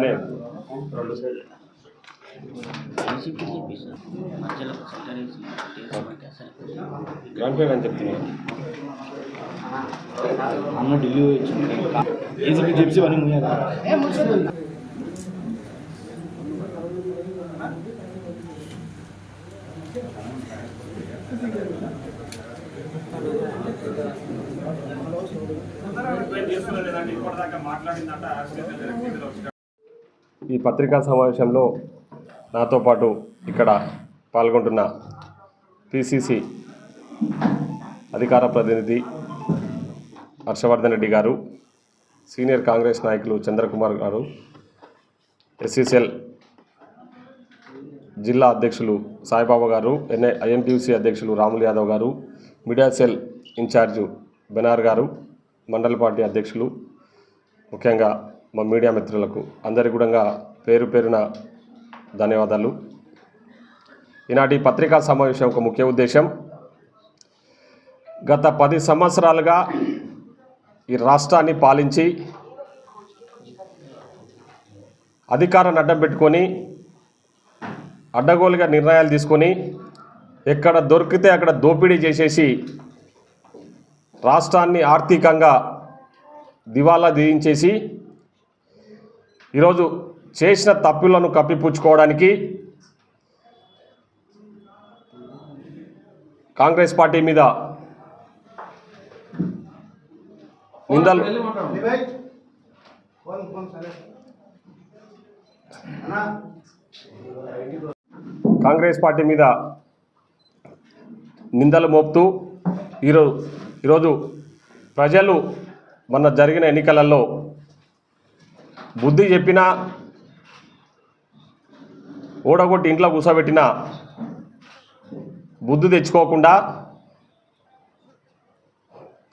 తానే రెండు side. Grand అని చెప్తున్నాను అన్న ఢిల్లీ వచ్చింది. ఏసీపీ చెప్పి అని ముయ్యాలి ఈ పత్రికా సమావేశంలో నాతో పాటు ఇక్కడ పాల్గొంటున్న పిసిసి అధికార ప్రతినిధి హర్షవర్ధన్ రెడ్డి గారు సీనియర్ కాంగ్రెస్ నాయకులు చంద్రకుమార్ గారు ఎస్సీసీఎల్ జిల్లా అధ్యక్షులు సాయిబాబా గారు ఎన్ఐ ఐఎన్టీయూసీ అధ్యక్షులు రాములు యాదవ్ గారు మీడియా సెల్ ఇన్ఛార్జు బెనార్ గారు మండల పార్టీ అధ్యక్షులు ముఖ్యంగా మా మీడియా మిత్రులకు అందరి కూడా పేరు పేరున ధన్యవాదాలు. ఈనాటి పత్రికా సమావేశం ఒక ముఖ్య ఉద్దేశం గత పది సంవత్సరాలుగా ఈ రాష్ట్రాన్ని పాలించి అధికారాన్ని అడ్డం పెట్టుకొని అడ్డగోలుగా నిర్ణయాలు తీసుకొని ఎక్కడ దొరికితే అక్కడ దోపిడీ చేసేసి రాష్ట్రాన్ని ఆర్థికంగా దివాలా దించేసి ఈరోజు చేసిన తప్పులను కప్పిపుచ్చుకోవడానికి కాంగ్రెస్ పార్టీ మీద నిందలు కాంగ్రెస్ పార్టీ మీద నిందలు మోపుతూ ఈరోజు ఈరోజు ప్రజలు మొన్న జరిగిన ఎన్నికలలో బుద్ధి చెప్పినా ఓడగొట్టి ఇంట్లో కూర్చోబెట్టినా బుద్ధి తెచ్చుకోకుండా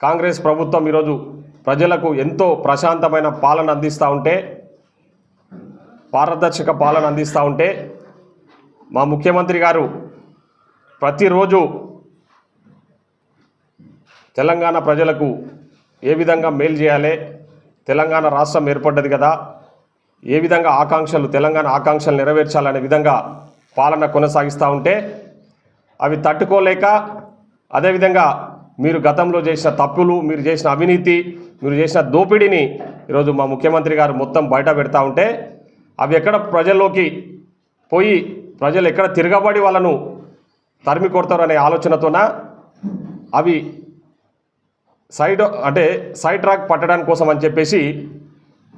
కాంగ్రెస్ ప్రభుత్వం ఈరోజు ప్రజలకు ఎంతో ప్రశాంతమైన పాలన అందిస్తూ ఉంటే పారదర్శక పాలన అందిస్తూ ఉంటే మా ముఖ్యమంత్రి గారు ప్రతిరోజు తెలంగాణ ప్రజలకు ఏ విధంగా మేలు చేయాలి తెలంగాణ రాష్ట్రం ఏర్పడ్డది కదా. ఏ విధంగా ఆకాంక్షలు తెలంగాణ ఆకాంక్షలు నెరవేర్చాలనే విధంగా పాలన కొనసాగిస్తూ ఉంటే అవి తట్టుకోలేక అదేవిధంగా మీరు గతంలో చేసిన తప్పులు మీరు చేసిన అవినీతి మీరు చేసిన దోపిడీని ఈరోజు మా ముఖ్యమంత్రి గారు మొత్తం బయట పెడతా ఉంటే అవి ఎక్కడ ప్రజల్లోకి పోయి ప్రజలు ఎక్కడ తిరగబడి వాళ్ళను తరిమి కొడతారనే ఆలోచనతోన అవి సైడ్ అంటే సైడ్ ట్రాక్ పట్టడానికి కోసం అని చెప్పేసి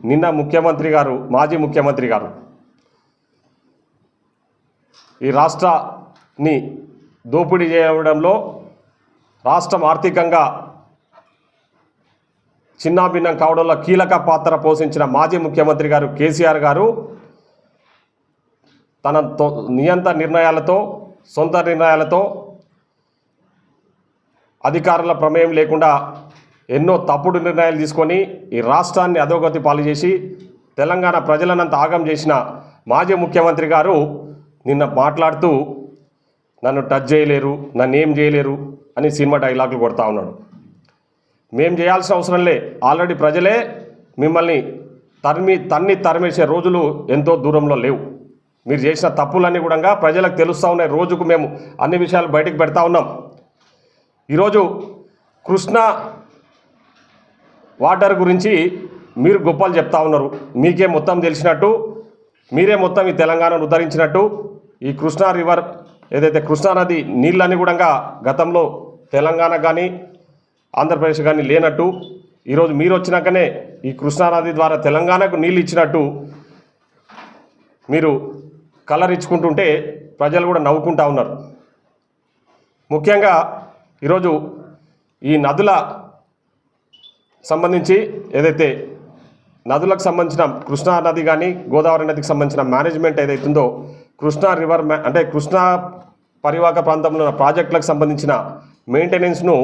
నిన్న ముఖ్యమంత్రి గారు మాజీ ముఖ్యమంత్రి గారు ఈ రాష్ట్రాన్ని దోపిడీ చేయడంలో రాష్ట్రం ఆర్థికంగా చిన్నాభిన్నం కావడంలో కీలక పాత్ర పోషించిన మాజీ ముఖ్యమంత్రి గారు కేసీఆర్ గారు తన తొ- నియంత నిర్ణయాలతో సొంత నిర్ణయాలతో అధికారుల ప్రమేయం లేకుండా ఎన్నో తప్పుడు నిర్ణయాలు తీసుకొని ఈ రాష్ట్రాన్ని అధోగతి పాలు చేసి తెలంగాణ ప్రజలనంత ఆగం చేసిన మాజీ ముఖ్యమంత్రి గారు నిన్న మాట్లాడుతూ నన్ను టచ్ చేయలేరు నన్ను ఏం చేయలేరు అని సినిమా డైలాగులు కొడతా ఉన్నాడు. మేం చేయాల్సిన అవసరం లే. ఆల్రెడీ ప్రజలే మిమ్మల్ని తరిమి తన్ని తరిమేసే రోజులు ఎంతో దూరంలో లేవు. మీరు చేసిన తప్పులన్నీ కూడా ప్రజలకు తెలుస్తూ ఉన్నాయి. రోజుకు మేము అన్ని విషయాలు బయటకు పెడతా ఉన్నాం. ఈరోజు కృష్ణా వాటర్ గురించి మీరు గొప్పలు చెప్తా ఉన్నారు. మీకే మొత్తం తెలిసినట్టు మీరే మొత్తం ఈ తెలంగాణను ఉద్ధరించినట్టు ఈ కృష్ణా రివర్ ఏదైతే కృష్ణా నది నీళ్ళన్నీ కూడా గతంలో తెలంగాణ కానీ ఆంధ్రప్రదేశ్ కానీ లేనట్టు ఈరోజు మీరు వచ్చినాకనే ఈ కృష్ణా నది ద్వారా తెలంగాణకు నీళ్ళు ఇచ్చినట్టు మీరు కలర్ ఇచ్చుకుంటుంటే ప్రజలు కూడా నవ్వుకుంటా ఉన్నారు. ముఖ్యంగా ఈరోజు ఈ నదుల సంబంధించి ఏదైతే నదులకు సంబంధించిన కృష్ణా నది కానీ గోదావరి నదికి సంబంధించిన మేనేజ్మెంట్ ఏదైతుందో కృష్ణా రివర్ మ్యా అంటే కృష్ణా పరివాహక ప్రాంతంలో ఉన్న ప్రాజెక్టులకు సంబంధించిన మెయింటెనెన్స్ను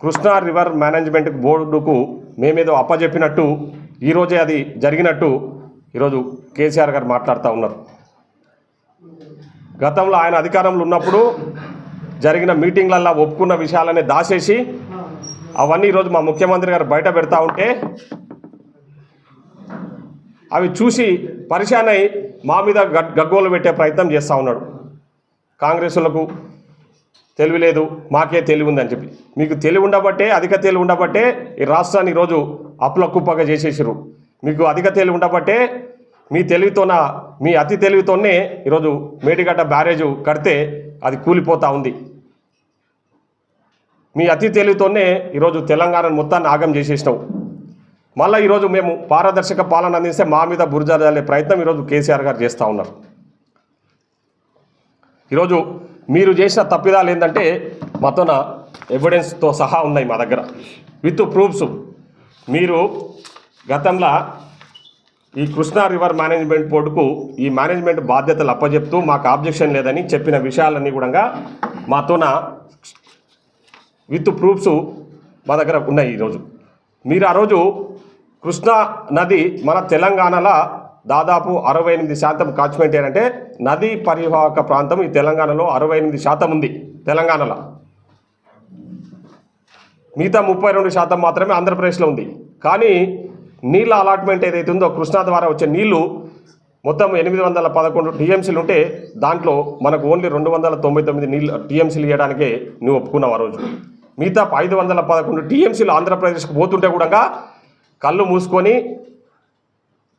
కృష్ణా రివర్ మేనేజ్మెంట్ బోర్డుకు మేమేదో అప్పజెప్పినట్టు ఈరోజే అది జరిగినట్టు ఈరోజు కేసీఆర్ గారు మాట్లాడుతూ ఉన్నారు. గతంలో ఆయన అధికారంలో ఉన్నప్పుడు జరిగిన మీటింగ్లల్లో ఒప్పుకున్న విషయాలనే దాచేసి అవన్నీ ఈరోజు మా ముఖ్యమంత్రి గారు బయట పెడతా ఉంటే అవి చూసి పరిశాన్ అయి మా మీద గగ్గోలు పెట్టే ప్రయత్నం చేస్తూ ఉన్నాడు. కాంగ్రెసులకు తెలివి లేదు మాకే తెలివి ఉందని చెప్పి. మీకు తెలివి ఉండబట్టే అధిక తెలివి ఉండబట్టే ఈ రాష్ట్రాన్ని ఈరోజు అప్పుల కుప్పగా చేసేసారు మీకు అధిక తెలివి ఉండబట్టే మీ తెలివితోన మీ అతి తెలివితోనే ఈరోజు మేడిగడ్డ బ్యారేజు కడితే అది కూలిపోతూ ఉంది. మీ అతి తెలివితోనే ఈరోజు తెలంగాణ మొత్తాన్ని ఆగం చేసేసినావు మళ్ళీ ఈరోజు మేము పారదర్శక పాలన అందిస్తే మా మీద బురజా జల్లే ప్రయత్నం ఈరోజు కేసీఆర్ గారు చేస్తూ ఉన్నారు. ఈరోజు మీరు చేసిన తప్పిదాలు ఏంటంటే మొత్తం ఎవిడెన్స్తో సహా ఉన్నాయి మా దగ్గర. With proofs. మీరు గతంలో ఈ కృష్ణా రివర్ మేనేజ్మెంట్ బోర్డుకు ఈ మేనేజ్మెంట్ బాధ్యతలు అప్పచెప్తూ మాకు ఆబ్జెక్షన్ లేదని చెప్పిన విషయాలన్నీ కూడా మాతోన విత్ ప్రూఫ్స్ మా దగ్గర ఉన్నాయి ఈరోజు. మీరు ఆ రోజు కృష్ణా నది మన తెలంగాణలో దాదాపు అరవై ఎనిమిది శాతం కాచ్మెంట్ ఏంటంటే నదీ పరివాహక ప్రాంతం ఈ తెలంగాణలో అరవై ఎనిమిది శాతం ఉంది తెలంగాణలో. మిగతా ముప్పై రెండు శాతం మాత్రమే ఆంధ్రప్రదేశ్లో ఉంది. కానీ నీళ్ళ అలాట్మెంట్ ఏదైతే ఉందో కృష్ణా ద్వారా వచ్చే నీళ్ళు మొత్తం ఎనిమిది వందల పదకొండు టీఎంసీలు ఉంటే దాంట్లో మనకు ఓన్లీ రెండు వందల తొంభై తొమ్మిది నీళ్ళు టీఎంసీలు ఇవ్వడానికే నువ్వు ఒప్పుకున్నావు ఆ రోజు. మిగతా ఐదు వందల పదకొండు టీఎంసీలు ఆంధ్రప్రదేశ్కి పోతుంటే కూడా కళ్ళు మూసుకొని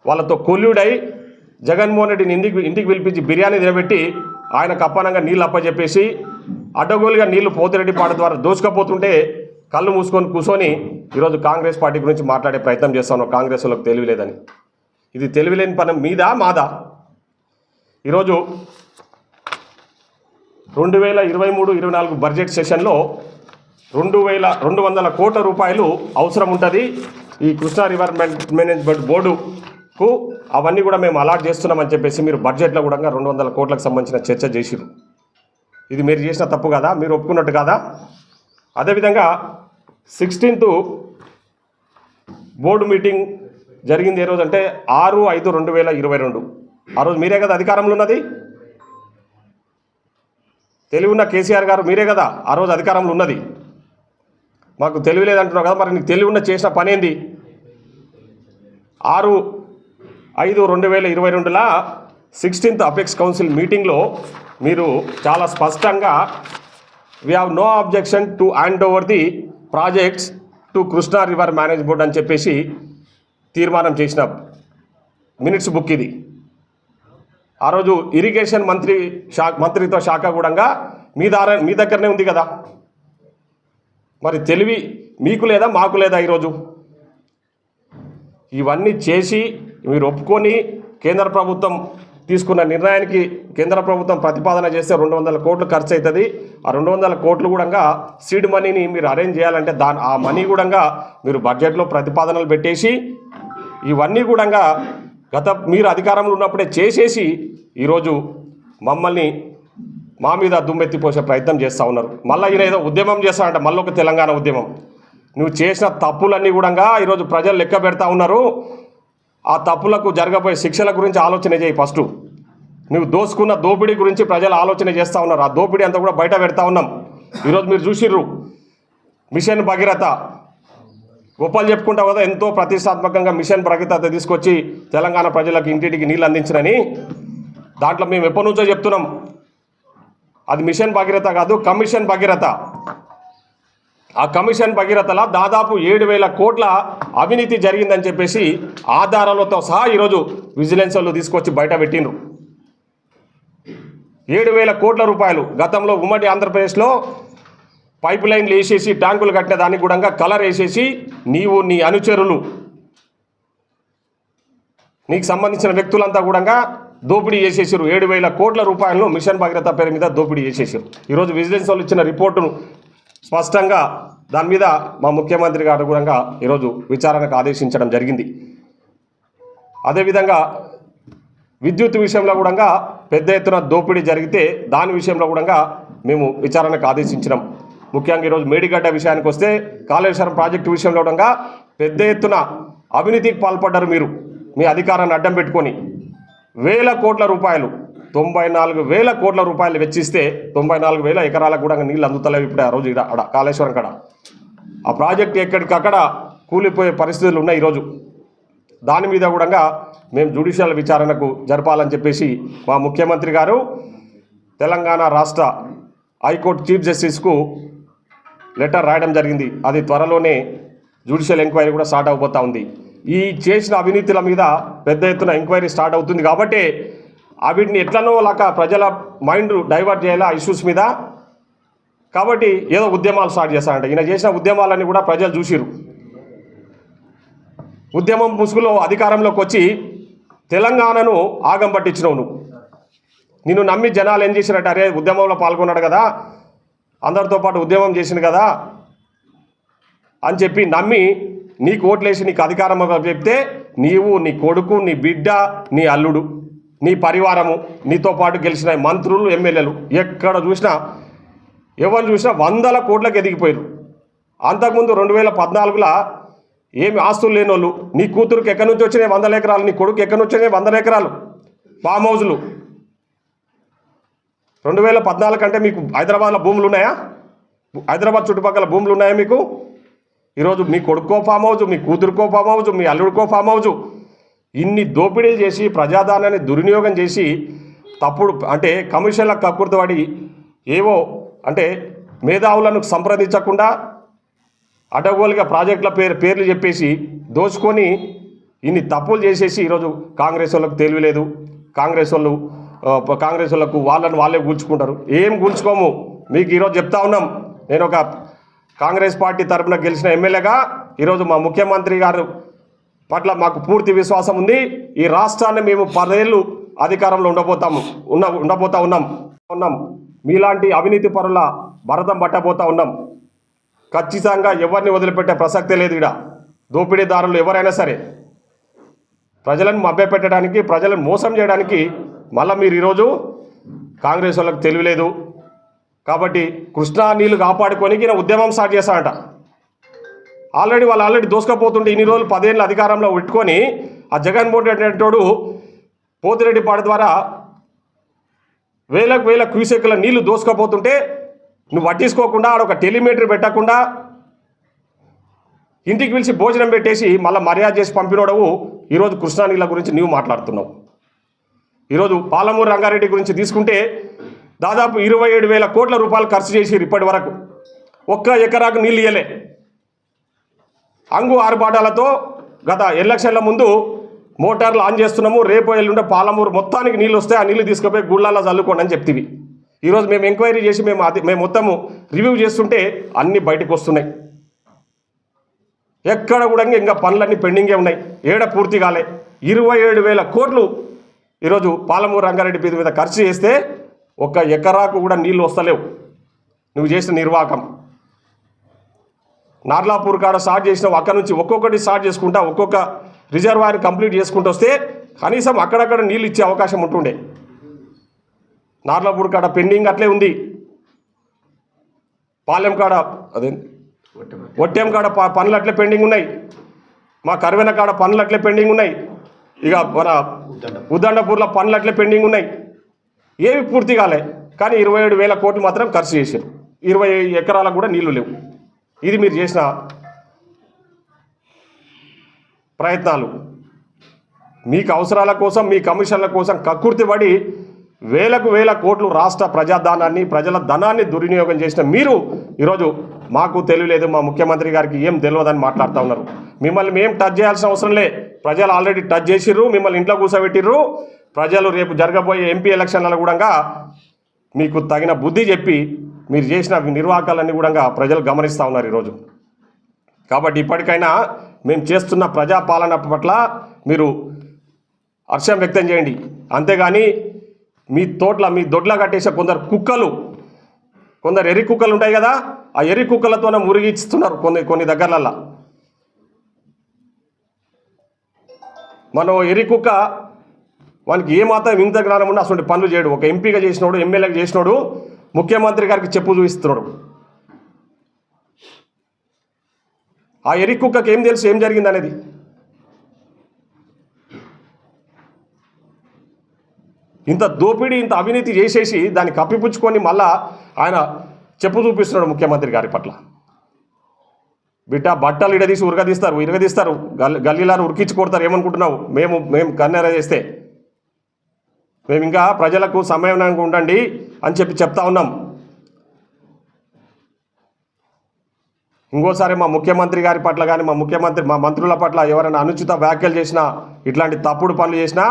వాళ్ళతో కొల్లుడై జగన్మోహన్ రెడ్డిని ఇంటికి ఇంటికి పిలిపించి బిర్యానీ తినబెట్టి ఆయనకు అప్పనంగా నీళ్ళు అప్పచెప్పేసి అడ్డగోలుగా నీళ్ళు పోతిరెడ్డిపాడు ద్వారా దోచుకపోతుంటే కళ్ళు మూసుకొని కూర్చొని ఈరోజు కాంగ్రెస్ పార్టీ గురించి మాట్లాడే ప్రయత్నం చేస్తాను. కాంగ్రెస్ వాళ్ళకి తెలియలేదని ఇది తెలివిలేని పని మీదా మాదా? ఈరోజు రెండు వేల ఇరవై మూడు ఇరవై నాలుగు బడ్జెట్ సెషన్లో రెండు వేల రెండు వందల కోట్ల రూపాయలు అవసరం ఉంటుంది ఈ కృష్ణా రివర్ మేనేజ్మెంట్ బోర్డుకు. అవన్నీ కూడా మేము అలాట్ చేస్తున్నామని చెప్పేసి మీరు బడ్జెట్లో కూడా రెండు వందల కోట్లకు సంబంధించిన చర్చ చేసిరు ఇది మీరు చేసిన తప్పు కదా? మీరు ఒప్పుకున్నట్టు కాదా? అదేవిధంగా సిక్స్టీన్త్ బోర్డు మీటింగ్ జరిగింది ఏ రోజు అంటే ఆరు ఐదు రెండు వేల ఇరవై రెండు. ఆ రోజు మీరే కదా అధికారంలో ఉన్నది? తెలివి ఉన్న కేసీఆర్ గారు మీరే కదా ఆ రోజు అధికారంలో ఉన్నది. మాకు తెలివి లేదంటున్నావు కదా మరి నీకు తెలివి ఉన్న చేసిన పని ఆరు ఐదు రెండు వేల ఇరవై రెండుల సిక్స్టీన్త్ అపెక్స్ కౌన్సిల్ మీటింగ్లో మీరు చాలా స్పష్టంగా we have no objection to hand over the projects to Krishna river manage board అని చెప్పేసి తీర్మానం చేసిన మినిట్స్ బుక్ ఇది. ఆ రోజు ఇరిగేషన్ మంత్రి శా మంత్రిత్వ శాఖ కూడా మీ దార మీ దగ్గరనే ఉంది కదా. మరి తెలివి మీకు లేదా మాకు లేదా ఈరోజు? ఇవన్నీ చేసి మీరు ఒప్పుకొని కేంద్ర ప్రభుత్వం తీసుకున్న నిర్ణయానికి కేంద్ర ప్రభుత్వం ప్రతిపాదన చేస్తే రెండు వందల కోట్లు ఖర్చు అవుతుంది ఆ రెండు వందల కోట్లు కూడా సీడ్ మనీని మీరు అరేంజ్ చేయాలంటే దాని ఆ మనీ కూడా మీరు బడ్జెట్లో ప్రతిపాదనలు పెట్టేసి ఇవన్నీ కూడా గత మీరు అధికారంలో ఉన్నప్పుడే చేసేసి ఈరోజు మమ్మల్ని మా మీద దుమ్మెత్తిపోసే ప్రయత్నం చేస్తూ ఉన్నారు. మళ్ళీ ఈయన ఏదో ఉద్యమం చేస్తాడంట మళ్ళీ ఒక తెలంగాణ ఉద్యమం. నువ్వు చేసిన తప్పులన్నీ కూడా ఈరోజు ప్రజలు లెక్క పెడతా ఉన్నారు. ఆ తప్పులకు జరగబోయే శిక్షల గురించి ఆలోచన చేయి ఫస్ట్. నువ్వు దోసుకున్న దోపిడీ గురించి ప్రజలు ఆలోచన చేస్తూ ఉన్నారు. ఆ దోపిడీ అంతా కూడా బయట పెడతా ఉన్నాం. ఈరోజు మీరు చూసిర్రు. మిషన్ భగీరథ. గొప్పలు చెప్పుకుంటా కదా ఎంతో ప్రతిష్టాత్మకంగా మిషన్ భగీరథ తీసుకొచ్చి తెలంగాణ ప్రజలకు ఇంటింటికి నీళ్ళు అందించనని దాంట్లో మేము ఎప్పటి నుంచో చెప్తున్నాం. అది మిషన్ భగీరథ కాదు కమిషన్ భగీరథ. ఆ కమిషన్ భగీరథల దాదాపు ఏడు వేల కోట్ల అవినీతి జరిగిందని చెప్పేసి ఆధారాలతో సహా ఈరోజు విజిలెన్స్ వాళ్ళు తీసుకొచ్చి బయట పెట్టిండ్రు. ఏడు వేల కోట్ల రూపాయలు గతంలో ఉమ్మడి ఆంధ్రప్రదేశ్లో పైప్ లైన్లు వేసేసి ట్యాంకులు కట్టిన దానికి కూడా కలర్ వేసేసి నీవు నీ అనుచరులు. నీకు సంబంధించిన వ్యక్తులంతా కూడా దోపిడీ చేసేసారు ఏడు వేల కోట్ల రూపాయలను మిషన్ భగీరథ పేరు మీద దోపిడీ చేసేసారు ఈరోజు విజిలెన్స్ వాళ్ళు ఇచ్చిన రిపోర్టును స్పష్టంగా దాని మీద మా ముఖ్యమంత్రి గారు కూడా ఈరోజు విచారణకు ఆదేశించడం జరిగింది. అదేవిధంగా విద్యుత్ విషయంలో కూడా పెద్ద ఎత్తున దోపిడీ జరిగితే దాని విషయంలో కూడా మేము విచారణకు ఆదేశించినాం. ముఖ్యంగా ఈరోజు మేడిగడ్డ విషయానికి వస్తే కాళేశ్వరం ప్రాజెక్టు విషయంలో కూడా పెద్ద ఎత్తున అవినీతికి పాల్పడ్డారు మీరు. మీ అధికారాన్ని అడ్డం పెట్టుకొని వేల కోట్ల రూపాయలు. తొంభై నాలుగు వేల కోట్ల రూపాయలు వెచ్చిస్తే తొంభై నాలుగు వేల ఎకరాలకు కూడా నీళ్ళు అందుతలేవు ఇప్పుడు ఆ రోజు ఇక్కడ అడ కాళేశ్వరం కడ. ఆ ప్రాజెక్ట్ ఎక్కడికక్కడ కూలిపోయే పరిస్థితులు ఉన్నాయి ఈరోజు. దాని మీద కూడా మేము జ్యుడిషియల్ విచారణకు జరపాలని చెప్పేసి మా ముఖ్యమంత్రి గారు తెలంగాణ రాష్ట్ర హైకోర్టు చీఫ్ జస్టిస్కు లెటర్ రాయడం జరిగింది. అది త్వరలోనే జ్యుడిషియల్ ఎంక్వైరీ కూడా స్టార్ట్ అవబోతూ ఉంది. ఈ చేసిన అవినీతుల మీద పెద్ద ఎత్తున ఎంక్వైరీ స్టార్ట్ అవుతుంది కాబట్టి వీటిని ఎట్లనో లాక ప్రజల మైండ్ డైవర్ట్ చేయాలా ఇష్యూస్ మీద. కాబట్టి ఏదో ఉద్యమాలు స్టార్ట్ చేస్తారంట. ఈయన చేసిన ఉద్యమాలన్నీ కూడా ప్రజలు చూసిరు ఉద్యమం ముసుగులో అధికారంలోకి వచ్చి తెలంగాణను ఆగం పట్టించినవు నువ్వు. నిన్ను నమ్మి జనాలు ఏం చేసినట్టు అరే ఉద్యమంలో పాల్గొన్నాడు కదా. అందరితో పాటు ఉద్యమం చేసింది కదా అని చెప్పి నమ్మి నీకు ఓట్లేసి నీకు అధికారం చెప్తే నీవు నీ కొడుకు నీ బిడ్డ నీ అల్లుడు నీ పరివారము నీతో పాటు గెలిచిన మంత్రులు ఎమ్మెల్యేలు ఎక్కడ చూసినా ఎవరు చూసినా వందల కోట్లకు ఎదిగిపోయారు అంతకుముందు రెండు వేల పద్నాలుగులో ఏమి ఆస్తులు లేని వాళ్ళు నీ కూతురుకి ఎక్కడి నుంచి వచ్చినాయి వందల ఎకరాలు నీ కొడుకు ఎక్కడి నుంచి వచ్చినాయి వందల ఎకరాలు? ఫామ్ హౌజులు రెండు వేల పద్నాలుగు కంటే మీకు హైదరాబాద్లో భూములు ఉన్నాయా? హైదరాబాద్ చుట్టుపక్కల భూములు ఉన్నాయా మీకు? ఈరోజు మీ కొడుకో ఫామ్ హౌజ్ మీ కూతురుకో ఫామ్ హౌజ్ మీ అల్లుడికో ఫామ్ హౌజ్ ఇన్ని దోపిడీలు చేసి ప్రజాదానాన్ని దుర్వినియోగం చేసి తప్పుడు అంటే కమిషన్లకు కక్కుర్తపడి ఏవో అంటే మేధావులను సంప్రదించకుండా అడగోలుగా ప్రాజెక్టుల పేరు పేర్లు చెప్పేసి దోచుకొని ఇన్ని తప్పులు చేసేసి ఈరోజు కాంగ్రెస్ వాళ్ళకు తెలియలేదు కాంగ్రెస్ వాళ్ళు కాంగ్రెస్ వాళ్ళకు వాళ్ళని వాళ్ళే కూల్చుకుంటారు. ఏం కూల్చుకోము? మీకు ఈరోజు చెప్తా ఉన్నాం. నేను ఒక కాంగ్రెస్ పార్టీ తరపున గెలిచిన ఎమ్మెల్యేగా ఈరోజు మా ముఖ్యమంత్రి గారు పట్ల మాకు పూర్తి విశ్వాసం ఉంది. ఈ రాష్ట్రాన్ని మేము పదేళ్ళు అధికారంలో ఉండబోతాము ఉన్న ఉండబోతా ఉన్నాం. ఉన్నాం. మీలాంటి అవినీతి పరుల భరతం పట్టబోతా ఉన్నాం. ఖచ్చితంగా ఎవరిని వదిలిపెట్టే ప్రసక్తే లేదు ఇక్కడ దోపిడీదారులు ఎవరైనా సరే ప్రజలను మభ్యపెట్టడానికి ప్రజలను మోసం చేయడానికి మళ్ళీ మీరు ఈరోజు కాంగ్రెస్ వాళ్ళకి తెలియలేదు కాబట్టి కృష్ణా నీళ్ళు కాపాడుకొని ఈయన ఉద్యమం స్టార్ట్ చేశాడట. ఆల్రెడీ వాళ్ళు ఆల్రెడీ దోసుకపోతుంటే ఇన్ని రోజులు పదేళ్ళు అధికారంలో పెట్టుకొని ఆ జగన్మోహన్ రెడ్డి అనేటోడు పోతిరెడ్డిపాడు ద్వారా వేలకు వేల క్యూసెక్ల నీళ్ళు దోసుకపోతుంటే నువ్వు పట్టించుకోకుండా ఆడ ఒక టెలిమీటర్ పెట్టకుండా ఇంటికి పిలిచి భోజనం పెట్టేసి మళ్ళీ మర్యాద చేసి పంపినోడవు ఈరోజు కృష్ణా నీళ్ళ గురించి నీవు మాట్లాడుతున్నావు. ఈరోజు పాలమూరు రంగారెడ్డి గురించి తీసుకుంటే దాదాపు ఇరవై ఏడు వేల కోట్ల రూపాయలు ఖర్చు చేసిరు ఇప్పటి వరకు. ఒక్క ఎకరాకు నీళ్ళు ఇయ్యలే. అంగు ఆరుబాటాలతో గత ఎలక్షన్ల ముందు మోటార్లు ఆన్ చేస్తున్నాము రేపు ఎల్లుండే పాలమూరు మొత్తానికి నీళ్ళు వస్తే ఆ నీళ్ళు తీసుకుపోయి గుళ్ళల్లో చల్లుకోండి అని చెప్తివి. ఈరోజు మేము ఎంక్వైరీ చేసి మేము అది మేము మొత్తము రివ్యూ చేస్తుంటే అన్నీ బయటకు వస్తున్నాయి. ఎక్కడ కూడా ఇంకా పనులన్నీ పెండింగే ఉన్నాయి. ఏడ పూర్తి కాలే. ఇరవై ఏడు వేల కోట్లు ఈరోజు పాలమూరు రంగారెడ్డి బీద మీద ఖర్చు చేస్తే ఒక్క ఎకరాకు కూడా నీళ్ళు వస్తలేవు. నువ్వు చేసిన నిర్వాహకం నార్లాపూర్ కాడ స్టార్ట్ చేసినావు అక్కడ నుంచి ఒక్కొక్కటి స్టార్ట్ చేసుకుంటా ఒక్కొక్క రిజర్వాయర్ కంప్లీట్ చేసుకుంటూ వస్తే కనీసం అక్కడక్కడ నీళ్ళు ఇచ్చే అవకాశం ఉంటుండే. నార్లాపూర్ కాడ పెండింగ్ అట్లే ఉంది. పాలెం కాడ అదే? ఒట్టెం కాడ పనులు అట్లే పెండింగ్ ఉన్నాయి. మా కరువెన కాడ పనులు అట్లే పెండింగ్ ఉన్నాయి. ఇక మన ఉద్దండపూర్లో పనులు అట్లే పెండింగ్ ఉన్నాయి. ఏవి పూర్తి కాలే కానీ ఇరవై ఏడు వేల కోట్లు మాత్రం ఖర్చు చేశారు. ఇరవై ఎకరాలకు కూడా నీళ్ళు లేవు. ఇది మీరు చేసిన ప్రయత్నాలు. మీకు అవసరాల కోసం మీ కమిషన్ల కోసం కక్కుర్తి పడి వేలకు వేల కోట్లు రాష్ట్ర ప్రజాధనాన్ని ప్రజల ధనాన్ని దుర్వినియోగం చేసిన మీరు ఈరోజు మాకు తెలియలేదు మా ముఖ్యమంత్రి గారికి ఏం తెలియదని మాట్లాడుతూ ఉన్నారు. మిమ్మల్ని మేము టచ్ చేయాల్సిన అవసరం లే. ప్రజలు ఆల్రెడీ టచ్ చేసిర్రు మిమ్మల్ని ఇంట్లో కూర్చోబెట్టిర్రు. ప్రజలు రేపు జరగబోయే ఎంపీ ఎలక్షన్లలో కూడా మీకు తగిన బుద్ధి చెప్పి మీరు చేసిన నిర్వాహకాలన్నీ కూడా ప్రజలు గమనిస్తూ ఉన్నారు ఈరోజు. కాబట్టి ఇప్పటికైనా మేము చేస్తున్న ప్రజాపాలన పట్ల మీరు హర్షం వ్యక్తం చేయండి. అంతేగాని మీ తోట్ల మీ దొడ్ల కట్టేసే కొందరు కుక్కలు కొందరు ఎర్రి కుక్కలు ఉంటాయి కదా ఆ ఎర్రి కుక్కలతోనే మురిగిస్తున్నారు కొన్ని కొన్ని దగ్గరలల్లా. మనం ఎర్రి కుక్క వానికి ఏమాత్రం వింత జ్ఞానం ఉండి అటువంటి పనులు చేయడు. ఒక ఎంపీగా చేసినోడు ఎమ్మెల్యేగా చేసినోడు ముఖ్యమంత్రి గారికి చెప్పు చూపిస్తున్నాడు. ఆ ఎరి కుక్కకి ఏం తెలుసు ఏం జరిగింది అనేది? ఇంత దోపిడీ ఇంత అవినీతి చేసేసి దాన్ని కప్పిపుచ్చుకొని మళ్ళా ఆయన చెప్పు చూపిస్తున్నాడు ముఖ్యమంత్రి గారి పట్ల. బిడ్డ బట్టలు ఇడదీసి ఉరగదీస్తారు ఇరగదీస్తారు. గల్ గల్లీలారు ఉరికించి కొడతారు ఏమనుకుంటున్నావు? మేము మేము కన్నెర చేస్తే. మేము ఇంకా ప్రజలకు సమయం ఉండండి అని చెప్పి చెప్తా ఉన్నాం. ఇంకోసారి మా ముఖ్యమంత్రి గారి పట్ల కానీ మా ముఖ్యమంత్రి మా మంత్రుల పట్ల ఎవరైనా అనుచిత వ్యాఖ్యలు చేసినా ఇట్లాంటి తప్పుడు పనులు చేసినా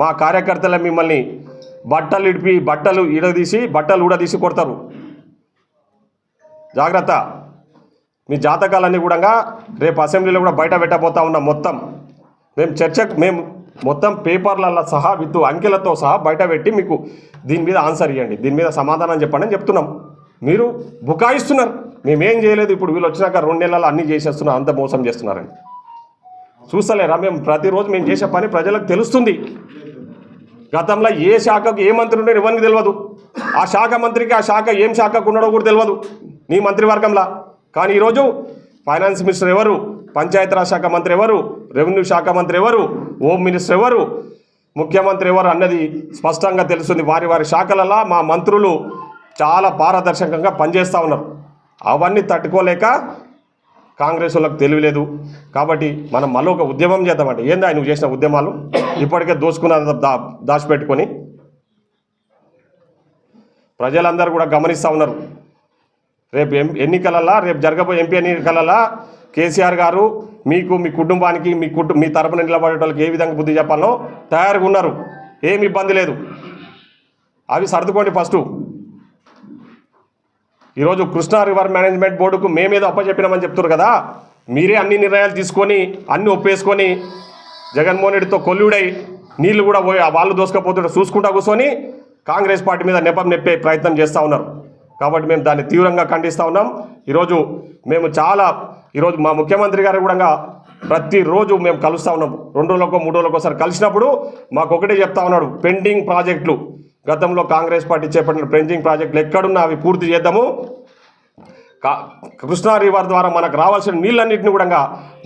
మా కార్యకర్తలే మిమ్మల్ని బట్టలు ఇడిపి బట్టలు ఇడదీసి బట్టలు ఊడదీసి కొడతారు. జాగ్రత్త. మీ జాతకాలన్నీ కూడా రేపు అసెంబ్లీలో కూడా బయట పెట్టబోతా ఉన్నాం మొత్తం. మేము చర్చకు మేము మొత్తం పేపర్లలో సహా విత్ అంకెలతో సహా బయట పెట్టి మీకు దీని మీద ఆన్సర్ ఇవ్వండి దీని మీద సమాధానం చెప్పండి అని చెప్తున్నాం. మీరు బుకాయిస్తున్నారు. మేమేం చేయలేదు. ఇప్పుడు వీళ్ళు వచ్చినాక రెండు నెలలు అన్నీ చేసేస్తున్నారు. అంత మోసం చేస్తున్నారని. చూస్తలేరా? మేము ప్రతిరోజు మేము చేసే పని ప్రజలకు తెలుస్తుంది. గతంలో ఏ శాఖకు ఏ మంత్రి ఉండేది ఎవరికి తెలియదు ఆ శాఖ మంత్రికి ఆ శాఖ ఏం శాఖకు ఉన్నాడో కూడా తెలియదు నీ మంత్రివర్గంలో. కానీ ఈరోజు ఫైనాన్స్ మినిస్టర్ ఎవరు? పంచాయతీరాజ్ శాఖ మంత్రి ఎవరు? రెవెన్యూ శాఖ మంత్రి ఎవరు? హోమ్ మినిస్టర్ ఎవరు? ముఖ్యమంత్రి ఎవరు అన్నది స్పష్టంగా తెలుస్తుంది. వారి వారి శాఖలలో మా మంత్రులు చాలా పారదర్శకంగా పనిచేస్తూ ఉన్నారు. అవన్నీ తట్టుకోలేక కాంగ్రెస్ వాళ్ళకి తెలియలేదు కాబట్టి మనం మళ్ళీ ఒక ఉద్యమం చేద్దామంటే ఏందా నువ్వు చేసిన ఉద్యమాలు? ఇప్పటికే దోసుకున్న దా దాచిపెట్టుకొని ప్రజలందరూ కూడా గమనిస్తూ ఉన్నారు. రేపు ఎం ఎన్నికలల్లా రేపు జరగబోయే ఎంపీ ఎన్నికలల్లా కేసీఆర్ గారు మీకు మీ కుటుంబానికి మీ కుటు మీ తరపున నిలబడేటోళ్ళకి ఏ విధంగా బుద్ధి చెప్పాలో తయారుగా ఉన్నారు. ఏమి ఇబ్బంది లేదు. అవి సర్దుకోండి ఫస్ట్. ఈరోజు కృష్ణా రివర్ మేనేజ్మెంట్ బోర్డుకు మేమేదో అప్పచెప్పినామని చెప్తున్నారు కదా. మీరే అన్ని నిర్ణయాలు తీసుకొని అన్ని ఒప్పేసుకొని జగన్మోహన్ రెడ్డితో కొల్లుడై నీళ్ళు కూడా పోయి వాళ్ళు దోసుకపోతుంటే చూసుకుంటా కూర్చొని కాంగ్రెస్ పార్టీ మీద నెపం నెప్పే ప్రయత్నం చేస్తూ ఉన్నారు. కాబట్టి మేము దాన్ని తీవ్రంగా ఖండిస్తూ ఉన్నాం. ఈరోజు మేము చాలా ఈరోజు మా ముఖ్యమంత్రి గారు కూడా ప్రతిరోజు మేము కలుస్తూ ఉన్నాం. రెండు రోజులకో మూడు రోజులకో ఒకసారి కలిసినప్పుడు మాకు ఒకటే చెప్తా ఉన్నాడు పెండింగ్ ప్రాజెక్టులు గతంలో కాంగ్రెస్ పార్టీ చేపట్టిన పెండింగ్ ప్రాజెక్టులు ఎక్కడున్నా అవి పూర్తి చేద్దాము. కృష్ణా రివర్ ద్వారా మనకు రావాల్సిన నీళ్ళన్నింటినీ కూడా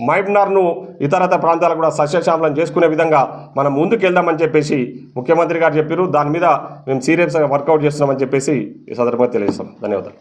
మైబ్నార్ను ఇతరత ప్రాంతాలకు కూడా సస్యశ్యామలం చేసుకునే విధంగా మనం ముందుకు వెళ్దామని చెప్పేసి ముఖ్యమంత్రి గారు చెప్పారు దాని మీద మేము సీరియస్గా వర్కౌట్ చేస్తున్నామని చెప్పేసి ఈ సందర్భంగా తెలియజేస్తాం. ధన్యవాదాలు.